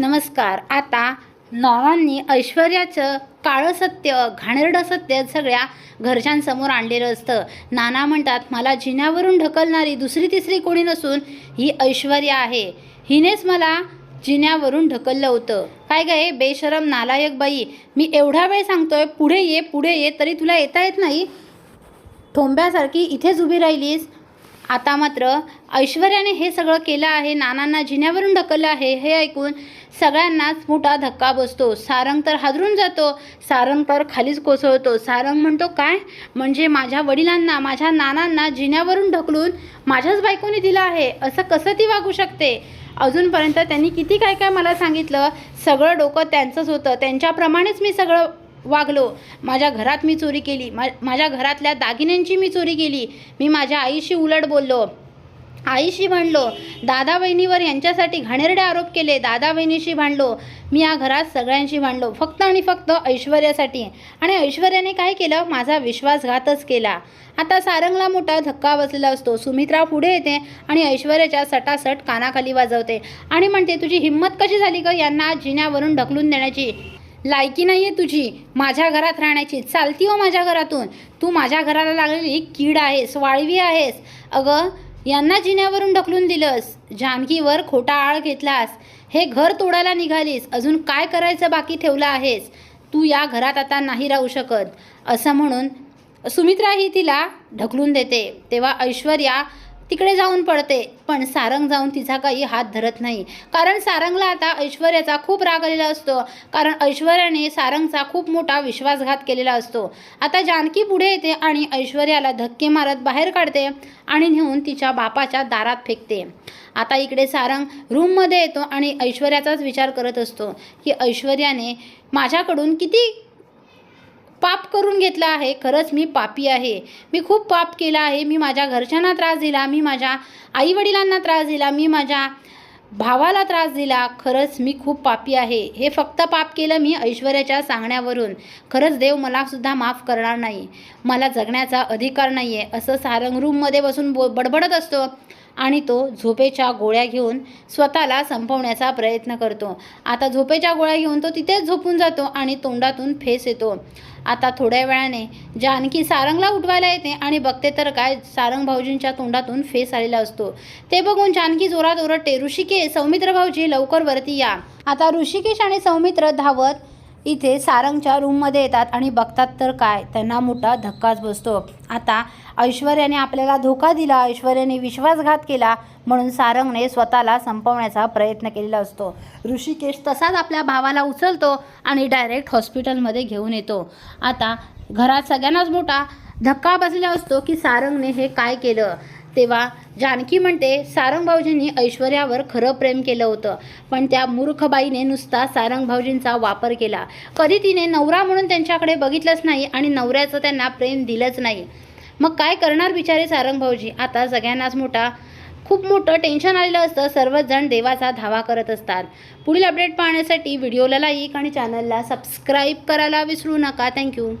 नमस्कार. आता नॉवांनी ऐश्वर्याचं काळं सत्य घाणेरडं सत्य सगळ्या घरच्यांसमोर आणलेलं असतं. नाना म्हणतात मला जिन्यावरून ढकलणारी दुसरी तिसरी कोणी नसून ही ऐश्वर्या आहे. हिनेच मला जिन्यावरून ढकललं होतं. काय गे बेशरम नालायक बाई. मी एवढा वेळ सांगतोय पुढे ये पुढे ये तरी तुला येता येत नाही? थोंब्यासारखी इथेच उभी राहिलीस? आता मात्र ऐश्वर्याने हे सगळं केलं आहे नानांना जिन्यावरून ढकललं आहे हे ऐकून सगळ्यांनाच मोठा धक्का बसतो. सारंग तर हादरून जातो सारंग तर खालीच कोसळतो. सारंग म्हणतो काय? म्हणजे माझ्या वडिलांना माझ्या नानांना जिन्यावरून ढकलून माझ्याच बायकोने दिलं आहे? असं कसं ती वागू शकते? अजूनपर्यंत त्यांनी किती काय काय मला सांगितलं सगळं डोकं त्यांचंच होतं. त्यांच्याप्रमाणेच मी सगळं वागलो. माझ्या घरात मी चोरी केली. मा माझ्या घरातल्या दागिन्यांची मी चोरी केली. मी माझ्या आईशी उलट बोललो. आईशी भांडलो. दादा बहिणीवर यांच्यासाठी घाणेरडे आरोप केले. दादा बहिणीशी भांडलो. मी या घरात सगळ्यांशी भांडलो. फक्त आणि फक्त ऐश्वर्यासाठी. आणि ऐश्वर्याने काय केलं? माझा विश्वासघातच केला. आता सारंगला मोठा धक्का बसलेला असतो. सुमित्रा पुढे येते आणि ऐश्वर्याच्या सटासट कानाखाली वाजवते. आणि म्हणते तुझी हिंमत कशी झाली ग? यांना जिन्यावरून ढकलून देण्याची. लायकी नाही आहे तुझी. माझ्या घरात राहण्याची. चालती हो माझ्या घरातून. तू माझ्या घराला लागलेली कीड आहेस वाळवी आहेस. अगं यांना जिन्यावरून ढकलून दिलंस. जानकीवर खोटा आळ घेतलास. हे घर तोडायला निघालीस. अजून काय करायचं बाकी ठेवलं आहेस? तू या घरात आता नाही राहू शकत. असं म्हणून सुमित्रा ही तिला ढकलून देते. तेव्हा ऐश्वर्या तिकडे जाऊन पडते. पण सारंग जाऊन तिचा काही हात धरत नाही. कारण सारंगला आता ऐश्वर्याचा खूप राग आलेला असतो. कारण ऐश्वर्याने सारंगचा खूप मोठा विश्वासघात केलेला असतो. आता जानकी पुढे येते आणि ऐश्वर्याला धक्के मारत बाहेर काढते आणि नेऊन तिच्या बापाच्या दारात फेकते. आता इकडे सारंग रूममध्ये येतो आणि ऐश्वर्याचाच विचार करत असतो की ऐश्वर्याने माझ्याकडून किती पाप करून घेतलं आहे. खरंच मी पापी आहे. मी खूप पाप केलं आहे. मी माझ्या घरच्यांना त्रास दिला. मी माझ्या आईवडिलांना त्रास दिला. मी माझ्या भावाला त्रास दिला. खरंच मी खूप पापी आहे. हे फक्त पाप केलं मी ऐश्वर्याच्या सांगण्यावरून. खरंच देव मला सुद्धा माफ करणार नाही. मला जगण्याचा अधिकार नाही आहे असं सारंग रूममध्ये बसून बो बडबडत असतो आणि तो झोपेच्या गोळ्या घेऊन स्वतःला संपवण्याचा प्रयत्न करतो. आता झोपेच्या गोळ्या घेऊन तो तिथेच झोपून जातो आणि तोंडातून फेस येतो. आता थोड्या वेळाने जानकी सारंगला उठवायला येते आणि बघते तर काय सारंग भाऊजींच्या तोंडातून फेस आलेला असतो. ते बघून जानकी जोरात ओरडते ऋषिकेश सौमित्र भाऊजी लवकर वरती या. आता ऋषिकेश आणि सौमित्र धावत इथे सारंगच्या रूममध्ये येतात आणि बघतात तर काय? त्यांना मोठा धक्काच बसतो. आता ऐश्वर्याने आपल्याला धोका दिला. ऐश्वर्याने विश्वासघात केला म्हणून सारंगने स्वतःला संपवण्याचा प्रयत्न केलेला असतो. ऋषिकेश तसाच आपल्या भावाला उचलतो आणि डायरेक्ट हॉस्पिटलमध्ये घेऊन येतो. आता घरात सगळ्यांनाच मोठा धक्का बसलेला असतो की सारंगने हे काय केलं? तेव्हा जानकी म्हणते सारंग भाऊजींनी ऐश्वर्यावर खरं प्रेम केलं होतं पण त्या मूर्ख बाईने नुसता सारंग भाऊजींचा वापर केला. कधी तिने नवरा म्हणून त्यांच्याकडे बघितलंच नाही आणि नवऱ्याचं त्यांना प्रेम दिलंच नाही. मग काय करणार बिचारे सारंग भाऊजी आता सगळ्यांनाच मोठा खूप मोठं टेन्शन आलेलं असतं. सर्वच जण देवाचा धावा करत असतात. पुढील अपडेट पाहण्यासाठी व्हिडिओला लाईक आणि चॅनलला सबस्क्राईब करायला विसरू नका. थँक्यू